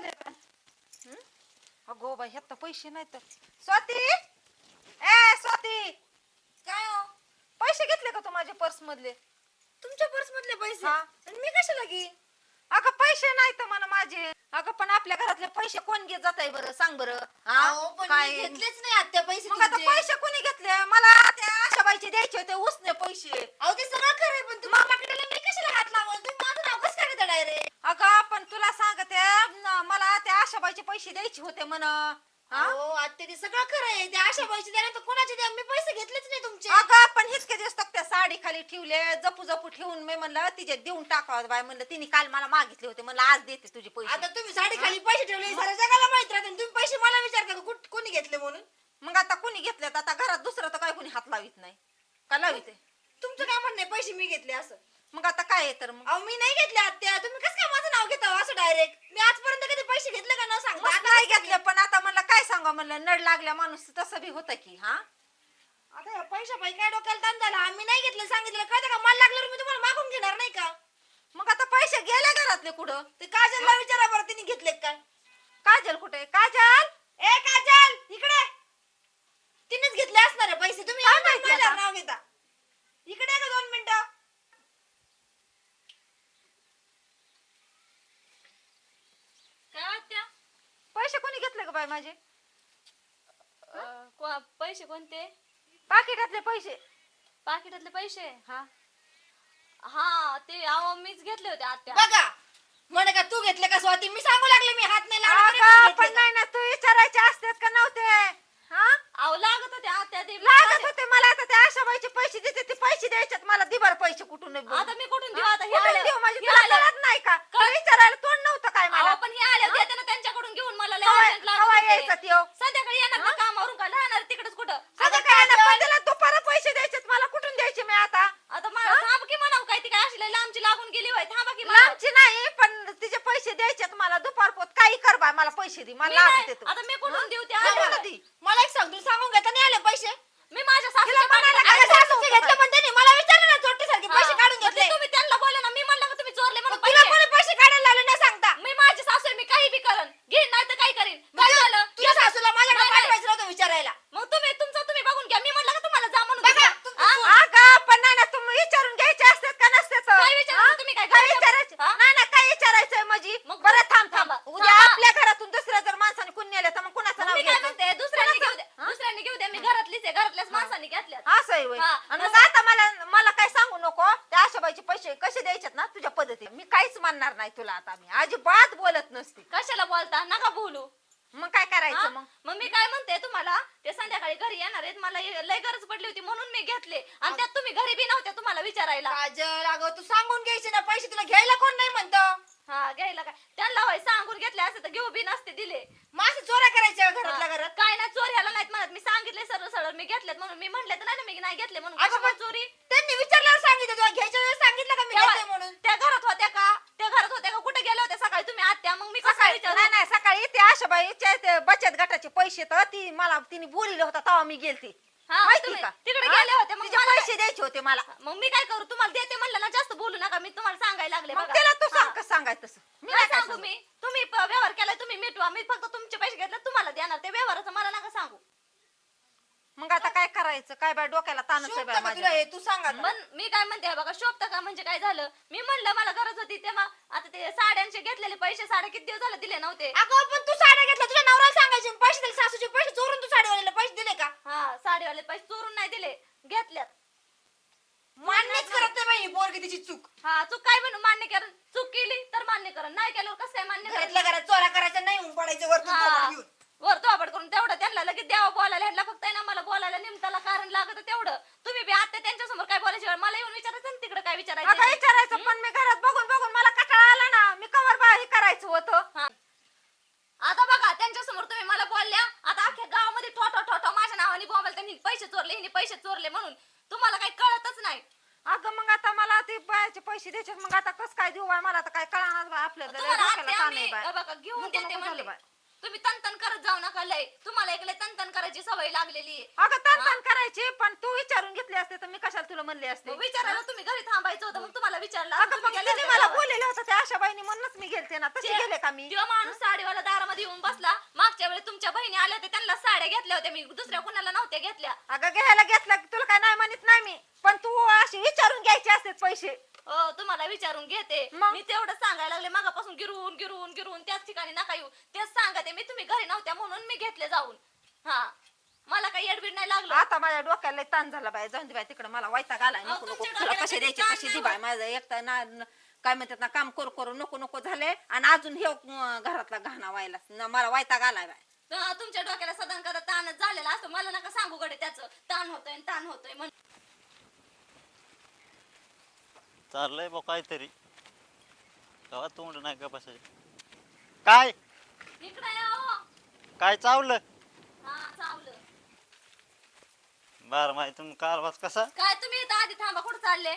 झाले अगो बाई ह्यात पैसे नाही तर स्वाती! ए स्वाती! काय हो? पैसे घेतले का तू माझ्या पर्स मधले? तुमच्या पर्स मधले पैसे? हा. आणि मी कशाला घे अगं पैसे नाही तर मला माझे. अगं पण आपल्या घरातले पैसे कोण घेत जात आहे बरं? सांग बरं. हा? अहो, पण काय? मी घेतलेच नाही आत्या पैसे मग आता तुमचे. पैसे कोणी घेतले? मला त्या आशाबाईचे द्यायचे होते उसने पैसे. अहो ते सगळं खरं आहे पण तुम्ही पाकिटाला मी कशाला हात लावल? तुम्ही माझं नाव कसं काढता डायरेक्ट? अगं पण तुला सांगते आशाबाईचे पैसे द्यायचे होते म्हण. हा? हो आत्या ते सगळं खरं आहे. ते आशा द्या तर कोणाचे द्या मी पैसे घेतलेच नाही तुमचे. अगं पण हिचके दिवस तर त्या साडी खाली ठेवले जपू जपू ठेवून मी म्हणलं तिचे देऊन टाकावं बाय म्हणलं. तिने काल मला मागितले होते. म्हणलं आज देते तुझे पैसे. आता तुम्ही साडी खाली पैसे ठेवले साऱ्या जगाला माहीत राहते. आणि तुम्ही पैसे मला विचारता का कुठ- कोणी घेतले म्हणून? मग आता कुणी घेतले आता घरात दुसरं तर काय कुणी हात लावित नाही. का लावित? तुमचं काय म्हणणं आहे? पैसे मी घेतले असं. मग आता काय आहे तर मग? अहो मी नाही घेतले आत्या. तुम्ही कसं काय माझं नाव घेता हो असं डायरेक्ट मी आजपर्यंत कधी पैसे घेतले का न मग आता नाही घेतले पण आता म्हणलं काय सांगा म्हणलं नड लागल्या माणूस. तसं बी होतं की हा? आता पैशा पायी काय डोक्याला ताण झाला? आम्ही नाही घेतलं सांगितलं कळतं का? मला लागल्यावर मी तुम्हाला मागून घेणार नाही का? मग आता पैसे गेले घरातले कुठं? ते काजलला विचारा बरं तिने घेतले का? काय काजल कुठे? काजल? ए काजल! इकडे! तिनेच घेतले असणार आहे पैसे. तुम्ही काय माहिती आता? नाव घेता. इकडे ये का दोन मिनिटं काय वाटत्या पैसे बाय माझे? अं, को- पैसे कोणते? पाकिटातले पैसे. पाकिटातले पैसे? हा. हा ते अहो मीच घेतले होते आत्या. बघा म्हणे का तू घेतले का स्वाती? मी सांगू लागले मी हात नाही लावला तरी अगं, तुम्ही पण घेतले का? नाही ना तू विचारायचे असतात का नव्हते? हा? अहो लागत होते आत्या ते लागत होते मला आता त्या आशाबाईचे पैसे देते ते पैसे द्यायच्यात मला दिबर पैसे कुठून नाही आता मी कुठून देऊ आता हे कुठून आले- देऊ माझे हे तुला आले. कळत नाही का तुला विचारायला तोंड नव्हतं काय मला अहो, पण हे आले देते ना त्यांच्याकडून घेऊन मला लय कवा urgent लागत कवा होते. यायचा त्यो संध्याकाळी येणार ना कामावरून का राहणार तिकडेच कुठं अगं काय ना पण त्याला दुपारा पैसे द्यायचे मला कुठून द्यायचे मी आता आता मला थांब की म्हणाव काय ती काय अशी लय लांबची लागून गेली होय थांबा की म्हणावं. लांबची नाही पण तिचे पैसे द्यायचे मला दुपार पोत काही कर बाय मला पैसे दे मी मला लागत नाही- येतो आता मी कुठून देऊ. मला एक सांग तू सांगून घेता नाही आले पैसे मी माझ्या तिला सासूच्या म्हणायला पाठीला- काय अगं, सासूचे घेतले पण त्यांनी मला विचारलं ना चोट्टी सारखे हा, पैसे काढून मग ते घेतले तुम्ही त्यांना बोलले ना मी म्हणलं का तुम्ही चोरले म्हणून तुला पैसे कोणी पैसे काढायला लावले न सांगता मी माझी सासू आहे, मी काही बी करेन घेईन नाही तर काय करीन काय तुझ्या झालं तुझ्या सासूला माझ्याकडे नाही, नाही. पाठवायचं नव्हतं विचारायला मग तुम्ही तुमचं तुम्ही बघून घ्या मी म्हणलं का तुम्हाला जा म्हणून बघा, दुसरं. तुमचं हा? सून. अगं पण नाही ना तुम्ही विचारून घ्यायचे असतात का नसतात काय विचारायचं तुम्ही काय काय घराच्या- विचारायचं हा? नाही ना काय विचारायचंय माझी मग बरं थांब थांब थांबा, उद्या थांबा. आपल्या घरातून दुसऱ्या जर माणसाने कुणी नेलं तर मग कुणाचं मग नाव मी काय घ्यायचं म्हणते दुसऱ्यांनी घेऊ कोणाचं? द्या हा? दुसऱ्यांनी घेऊ द्या मी घरातलीच आहे घरातल्याच माणसांनी घेतल्यात असं आहे होय. हा, आणि मग असं- आता मला मला काय सांगू नको त्या आशाबाईचे पैसे कसे द्यायच्यात ना तुझ्या पद्धतीने मी काहीच म्हणणार नाही तुला आता मी अजिबात नसते. कशाला बोलता? नका बोलू. मग काय हा? करायचं मग? मग मी काय म्हणते तुम्हाला? ते संध्याकाळी घरी येणार आहेत. मला हे लय गरज पडली होती म्हणून मी घेतले. आणि त्यात तुम्ही घरी बी नव्हत्या तुम्हाला विचारायला. काजल अगं तू सांगून घ्यायचे ना. पैसे तुला घ्यायला कोण नाही म्हणतं. हा घ्यायला काय? त्यांना होय सांगून घेतले असते तर घेऊ बी नसते दिले. मासे चोऱ्या करायच्या घरातल्या. घरात? काय नाही चोर ह्याला नाहीत म्हणत. मी सांगितले सरळ सरळ. मी घेतलेत म्हणून. मी म्हणले तर नाही ना मी नाही घेतले म्हणून. अगं कशामुळे पण चोरी? त्यांनी विचारल्यावर सांगितलं. तुला घ्यायच्या वेळेस सांगितलं का मी तेव्हा- म्हणून? त्या घरात होत्या का त्या घरात होत्या का कुठे गेल्या होत्या सकाळी तुम्ही आत्या मग मी कसं सकाळी विचारू नाही नाही सकाळी ते आशाबाईचे ते बचत गटाचे पैसे तर ती मला तिने बोलिले होता तेव्हा मी गेलते. हा, माहिती तुम्ही का? तिकडे? गेले होते, मग तिचे मला पैसे द्यायचे होते मला. मग मी काय करू? तुम्हाला देते म्हणलं ना जास्त बोलू नका मी तुम्हाला सांगायला लागले मग बघा. त्याला तू. सांग कसं सांगायचं तसं? मी काय नाही काय सांगू सांगू. मी? तुम्ही प- व्यवहार केलाय तुम्ही मिटवा. मी फक्त तुमचे पैसे घेतले तुम्हाला देणार. ते व्यवहाराचं मला नका सांगू. मग आता काय करायचं? काय बाय डोक्याला ताणच आहे शोभतं बाय का तुला माझ्या? हे? तू सांग आता. पण मी काय म्हणते बघा शोभत का? म्हणजे काय झालं? मी म्हणलं मला गरज होती तेव्हा. आता ते साड्यांचे घेतलेले पैसे साडे किती दिवस झाले दिले नव्हते? अगं पण तू साड्या घेतल्या तुझ्या नवऱ्याला सांगायचे. पैसे दिले सासूचे पैसे चोरून तू साडीवाल्याला पैसे दिले का? हा साडीवाले पैसे चोरून नाही दिले घेतल्यात. मान्यच करत नाही बाई ही पोरगी तिची चूक. हा चूक काय म्हणून मान्य कर. चूक केली तर मान्य कर. नाही केल्यावर कसं काय मान्य घरातल्या कर घरात चोऱ्या करायच्या नाही ऊन पडायचं वरतून घेऊन. वर तोबड करून तेवढं त्यांना लगेच द्यावं बोलायला. ह्यांना फक्त आहे ना मला बोलायला निमताला कारण लागत तेवढं. तुम्ही बी आता त्यांच्यासमोर काय बोलायची वेळ मला येऊन विचारायचं ना तिकडे काय आता विचारायचं विचारायचं पण मी घरात बघून बघून मला कटाळा आला ना मी कवर बा हे करायचं होतं हा. आता बघा त्यांच्यासमोर तुम्ही मला बोलल्या आता अख्ख्या गावामध्ये ठोठो ठोठो माझ्या नावाने बोंबल त्यांनी पैसे चोरले हिने पैसे चोरले म्हणून तुम्हाला काही कळतच नाही अगं मग आता मला ते बायाचे पैसे द्यायचे मग आता कसं काय देऊ बाय मला तर काय कळणार बाय आपल्याला लय तुम्हाला डोक्याला आत्या ताण मी आहे बाय. अ बघा घेऊन नको, देते नको म्हणले झालं बाय. तुम्ही तनतन करत जाऊ नका लय तुम्हाला एकले तनतन करायची सवय लागलेली आहे अगं ताण ताण करायची पण तू विचारून घेतली असते तर मी कशाला तुला म्हणले असते. मग विचारायला तुम्ही घरी थांबायचं होतं मग तुम्हाला विचारलं. अगं गेले तिने मला गावात. बोललेलं होतं त्या आशा बाईनी म्हणूनच मी गेलते ना. तशी ते- गेले का मी? तो माणूस साडीवाला दारामध्ये येऊन बसला मागच्या वेळी तुमच्या बहिणी आल्या होत्या त्यांना साड्या घेतल्या होत्या मी दुसऱ्या कुणाला नव्हत्या घेतल्या. अगं घ्यायला घेतला की तुला काय नाही म्हणत नाही मी. पण तू अशी विचारून घ्यायचे असते पैसे. हो तुम्हाला विचारून घेते. मग? मी तेवढं सांगायला लागले मागापासून गिरून गिरून गिरून त्याच ठिकाणी नका येऊ. तेच सांगते मी तुम्ही घरी नव्हत्या म्हणून मी घेतले जाऊन. हा. मला काही एडबीड नाही लागलं. आता माझ्या डोक्याला लय ताण झाला बाय जाऊन दे बाय तिकडे मला वैताग आलाय. अहो, नको नको. तुमच्या तुला डोक्याला कसे द्यायचे ताण कशी नाही दे बाय माझं एकटा ना न- काय म्हणतात ना काम करू करू नको नको झाले आणि अजून हे अं, घरातला घाणा व्हायला. न- मला वैताग आलाय बाय हा, तुमच्या डोक्याला सदन कदा ताणच झालेला असं मला नका सांगू गडे त्याचं. ताण होतोय आणि ताण होतोय म्हणून चाललंय बा काहीतरी. गावात तोंड नाही का बसायचे? काय? इकडे या हो. काय चावलं हा चावलं बर माहिती तुम्ही कारवास कसा? काय तुम्ही इथं आधी थांबा कुठं चालले?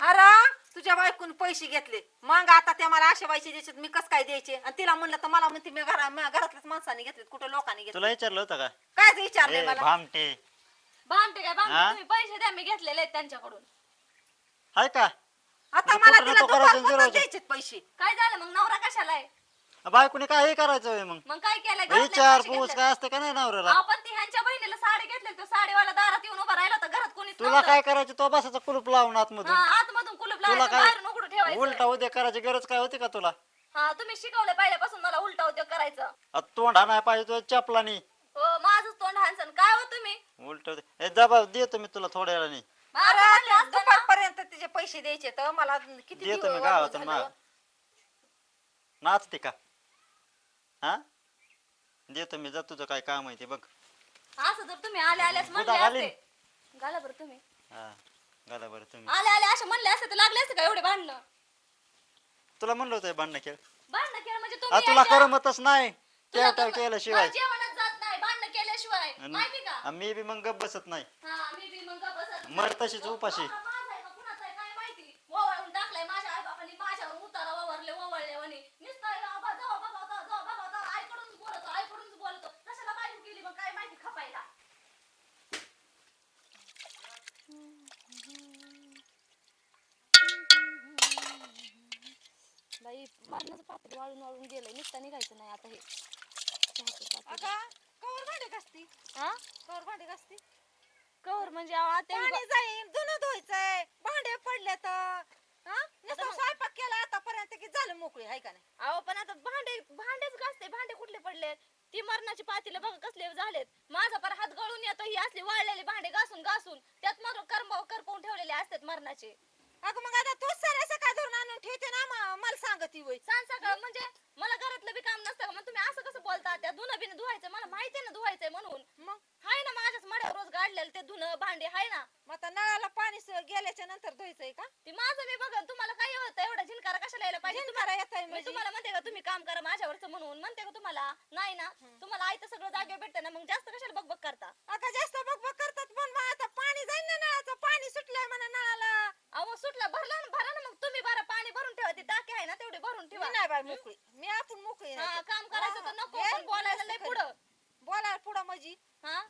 अरे तुझ्या बायकून पैसे घेतले. मग आता त्या मला आशा बाईचे द्यायचे मी कस काय द्यायचे? आणि तिला म्हणलं तर मला म्हणते मी घरा मी घरातल्याच माणसाने घेतले कुठं लोकांनी घेतले तुला विचारलं होतं का? काय विचारलंय ए मला? भामटे. भामटे काय भामटे? तुम्ही पैसे द्या मी घेतलेले आहेत त्यांच्याकडून. हाय का? आता मला कुठं तिला नको करायचं दुपारपर्यंत जिरवायचं? द्यायचे पैसे? काय झालं मग? नवरा कशाला आहे? बायकोने काय हे करायचं होय मग? मग काय केलंय? घरातले विचार पैसे पूस घेतले. काय असते का नाही नवऱ्याला? अहो, पण ती ह्यांच्या बहिणीला साडी घेतली तो साडीवाला दारात येऊन उभा राहिला होता घरात कोणीच तुला नव्हतं. काय करायचं? तो बसायचा कुलूप लावून आतमधून. हा, आतमधून कुलूप तुला लावायचं काय बाहेरून उघडून ठेवायचं. उलटा उद्या करायची गरज काय होती का तुला? हा तुम्ही शिकवलं पहिल्यापासून मला उलटा उद्योग करायचं. आ, तोंड हा नाही पाहिजे तो चपलानी. हो माझं तोंड हानसन काय हो तुम्ही? उलट ए जबाब देतो मी तुला थोड्या वेळाने. माझं अरे म्हणलं त्या असतं ना, दुपारपर्यंत तिचे पैसे द्यायचे तर मला किती देतो दिवस मी झालं. मग नाचते का? हा? देतो मी जा तुझं काय काम आहे ते बघ. असं जर तुम्ही आले आल्यास म्हणले. असते. घाला बरं तुम्ही. हा घाला बरं तुम्ही. आले आले असे म्हणले असते तर लागले असते का एवढे भांडणं? तुला म्हणलं होतं भांडणं खेळ. भांडणं केलं म्हणजे आ, तुम्ही तुला यायच्या- करमतच नाही. तुला त्या तर- केल्याशिवाय. मला जेवणच जात नाही भांडणं केल्याशिवाय. माहिती का? आणि मी बी मग गप बसत नाही. हा मी बी मग बसत मर तशीच उपाशी. माझा आहे का कुणाचा आहे काय माहिती ओवाळून टाकलाय माझ्या आई बापांनी माझ्यावर उतारा ओवारले ओवाळले म्हणे नुसतं आहे बाबा जाऊ बघा होता जाऊ बघा होता आईकडूनच बोलतो आईकडूनच बोलतो कशाला बायको केली मग काय माहिती खपायला बाई मारण्याचं पापड वाळून वाळून निघायचं नाही आता हे चहाचं पापड. अगं, कवर भांडे घासती. हा? कवर भांडे घासती. कवर म्हणजे अहो, आता मी पाणी जाईन धुणं धुवायचंय भांडे पडले तर. स्वयंपाक केला आतापर्यंत की झालं मोकळी हाय का नाही? अहो पण आता भांडे भांडेच घासते भांडे कुठले पडले? ती मरणाची पातीला बघा कसले झालेत. माझा पर हात गळून येतो ही असली वाळलेली भांडे घासून घासून. त्यात मात्र करंब करपवून ठेवलेले असतात मरणाचे. अगं मग आता तूच साऱ्या सकाळ धरून आणून ठेवते ना म- मला सांगती वय. सांग सकाळ म्हणजे मला घरातलं बी काम नसतं का? मग तुम्ही असं कसं बोलता? त्या धुणं बिन धुवायचं मला माहिती आहे ना धुवायचंय म्हणून? मग? हाय ना माझ्याच मड्यावर रोज गाडलेलं ते धुणं भांडे हाय ना? मग आता नळाला पाणी स- गेल्याच्यानंतर धुवायचंय का? ते माझं मी बघा तुम्हाला काय होतं? एवढा झिनकारा कशाला यायला पाहिजे? तुम्हाला येतंय मी म्हणजे. तुम्हाला म्हणते का तुम्ही काम करा माझ्यावरच म्हणून. म्हणते का तुम्हाला नाही ना तुम्हाला आई तर सगळं जागे भेटतं ना मग जास्त कशाला बघ बघ करता? आता जास्त बघ बघ करतात पण मग आता पाणी जाईल ना नळाचं पाणी सुटलंय म्हणा नळाला अहो सुटला भरला ना भरा ना मग. तुम्ही भरा पाणी भरून ठेवा ती टाकी आहे ना तेवढी भरून मी ठेवा नाही बाय मोकळी. मी आपण मोकळी हा, नाही काम करायचं तर नको हे पण बोलायला लय पुढं. बोलायला पुढं माझी. हा?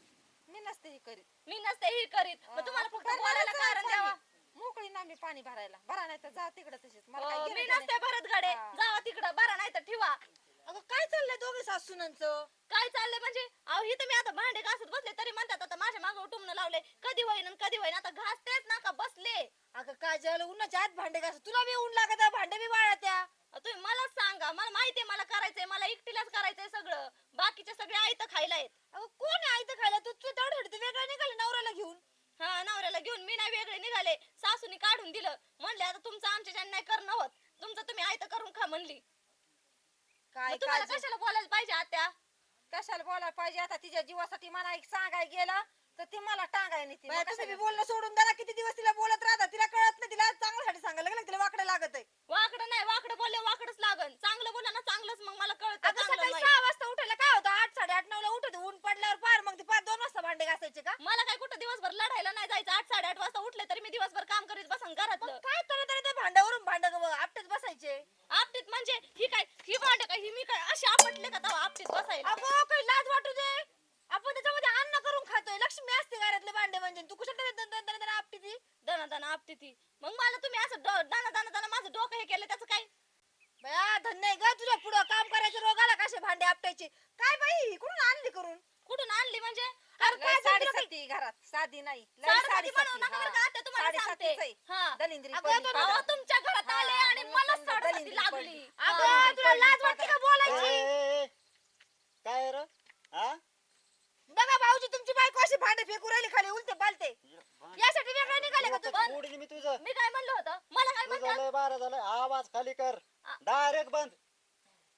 मी नसते हे करीत. मी नसते ही करीत. मग तुम्हाला फक्त भरणारच बोलायला कारण पाणी. द्यावा मोकळी ना मी पाणी भरायला. भरा नाही तर जा तिकडे तशीच. मला काय मी नसते भरत गाडे. हा. जावा तिकडं भरा नाही तर ठेवा. अगं काय चाललंय दोघे सासूनांचं? काय चाललंय म्हणजे? अहो ही तुम्ही आता भांडे घासत बसले तरी म्हणतात आता माझ्या मागं टुमणं लावले. कधी होईन आणि कधी होईन आता घासतेच ना का बसले? अगं काय झालं उन्हाच्या आत भांडे घास तुला बी ऊन लागत आहे, भांडे बी वाळत्या. अहो, तुम्ही मला सांगा मला माहितीये मला करायचंय मला एकटीलाच करायचंय सगळं. बाकीचे सगळे आई तर खायला आहेत. अगं कोण आहे इथं खायला? तू तू तेवढं तू वेगळं निघाले नवऱ्याला घेऊन. हा नवऱ्याला घेऊन मी नाही वेगळे निघाले. सासूनी काढून दिलं. म्हणले आता तुमचं आमच्या नाही करणं होत. तुमचं तुम्ही आयत करून खा म्हणली. काय मग तुम्हाला कशाला बोलायला पाहिजे आत्या? कशाला बोलायला पाहिजे? आता तिच्या जीवासाठी मला एक सांगाय गेला तर ती मला टांगाय नाही ती. मग तुम्ही बी बोलणं सोडून द्या ना किती दिवस तिला बोलत राहता तिला कळत नाही तिला चांगल्यासाठी सांगायला लागलं तिला वाकडं लागत आहे वाकडं नाही वाकडं बोलले वाकडच लागन चांगलं बोला ना चांगलंच मग मला कळत आता सकाळी सहा वाजता उठायला काय होतं आठ साडेआठ नऊ ला उठत ऊन पडल्यावर पार मग ते पार दोन वाजता भांडे घासायचे का मला काय कुठं दिवसभर लढायला नाही जायचं आठ साडेआठ वाजता उठले तरी मी दिवसभर काम करीत बसन घरातलं काय तर तरी ते बसायचे आपटीत करायला अगो काही लाज वाटू दे. आपण त्याच्यामध्ये अन्न करून खातोय. लक्ष्मी असते घरातले भांडे म्हणजे. तू कुठे आपटी ती. दना दना आपटी ती. मग मला तुम्ही असं दाना दाना दाना माझं डोकं हे केलं त्याचं काय? बया धन्य आहे ग तुझ्या पुढं काम करायचं रोगाला कसे भांडे आपटायचे? काय बाई कुठून आणली करून? कुठून आणली म्हणजे? अरे काय साडी सती घरात. साधी नाही. लय साडी साडी सती, नका बरं का. आता तुम्हाला साडी सांगते. सतीच. हा. दलिंद्री तुमच्या घरात आले आणि मला दलिंद्री लागली. अगं. तुला लाज वाटते का बोलायची? काय र? हा बघा भाऊजी तुमची बायको अशी भांडे फेकू राहिली खाली उलटे पालते यासाठी वेगळे निघाले का तुम्ही? मी तुझं. मी काय म्हणलं होतं? मला काय तुझं लय बारा झालं आवाज खाली कर. डायरेक्ट बंद.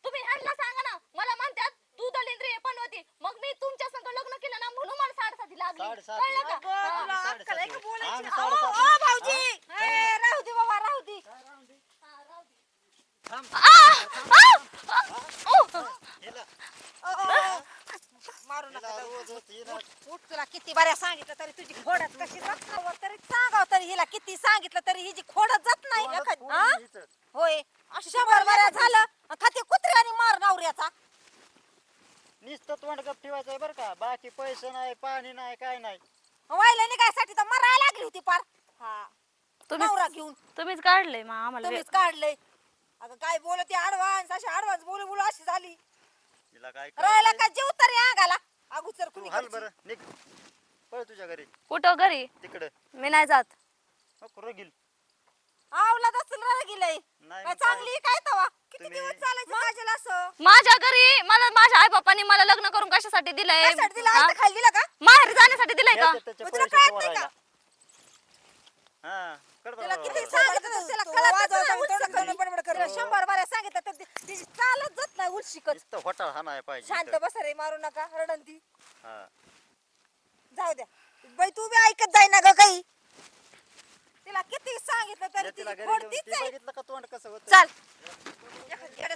तुम्ही ह्यांना सांगा ना मला म्हणतात तू दलिंद्री पण होती मग मी तुमच्या संग लग्न केलं ना म्हणून मला साडेसाती लागली. कळलं का? हा. आम्ही? आम्ही साडेसाती. अहो, भाऊजी ए, राहू दे बाबा राहू दे हा, राहू दे. थांब. आ! आ! आ! ओ! हिला- अ, अ, अ. मारू नका हिला जाऊ. रोज होत, हिला- उठ, उठ तुला किती बऱ्या सांगितलं तरी तुझी खोडच कशी जात नाही वर तरी सांगाव तरी हिला किती सांगितलं तरी हिची खोडच जात नाही एखाद- हा? होय. अशी शंभर बऱ्या झालं. आणि खाते कुत्र्याने मार नवऱ्याचा. नुसतं तोंड गप ठेवायचंय बरं का. बाकी पैसे नाही पाणी नाही काय नाही. व्हायला निघायसाठी तर मरायला लागली होती पार. हा. नवरा घेऊन. तुम्हीच काढलंय मग आम्हाला तुम्हीच काढलंय. अगं काय बोलते ऍडव्हान्स अशी ऍडव्हान्स बोलू बोलू अशी झाली. काय करायचंय? का जीव तरी अंगाला? अगोदर तू कुणी हाल बरं निघ. पळ तुझ्या घरी. कुठं घरी? तिकडं. मी नाही जात. नको रगील आवला दसल गेलंय. नाही काय मग काय? चांगली काय तवा? किती तुम्ही- दिवस चालायचं काजल असं? माझ्या घरी मला माझ्या आई बापांनी मला लग्न करून कशासाठी दिलंय? कशासाठी दिला हा? आता खाली दिला का? माहेर जाण्यासाठी दिलंय का? मग तुला कळत नाही का? हा किती बरं. सांगितलं तर त्याला नाही, करत. शंभर बाऱ्या सांगितलं तर ती- ती चालत जात नाही उलशिकत नुसतं होटाळ हा नाही पाहिजे शांत इथं. बस रे मारू नका रडन ती हा. जाऊ द्या. बाई तू बी ऐकत जाई ना ग काही. तिला किती सांगितलं तरी ती तिला घरी घेऊन- आहे. बघितलं का तोंड कसं होतं चाल. एखाद्या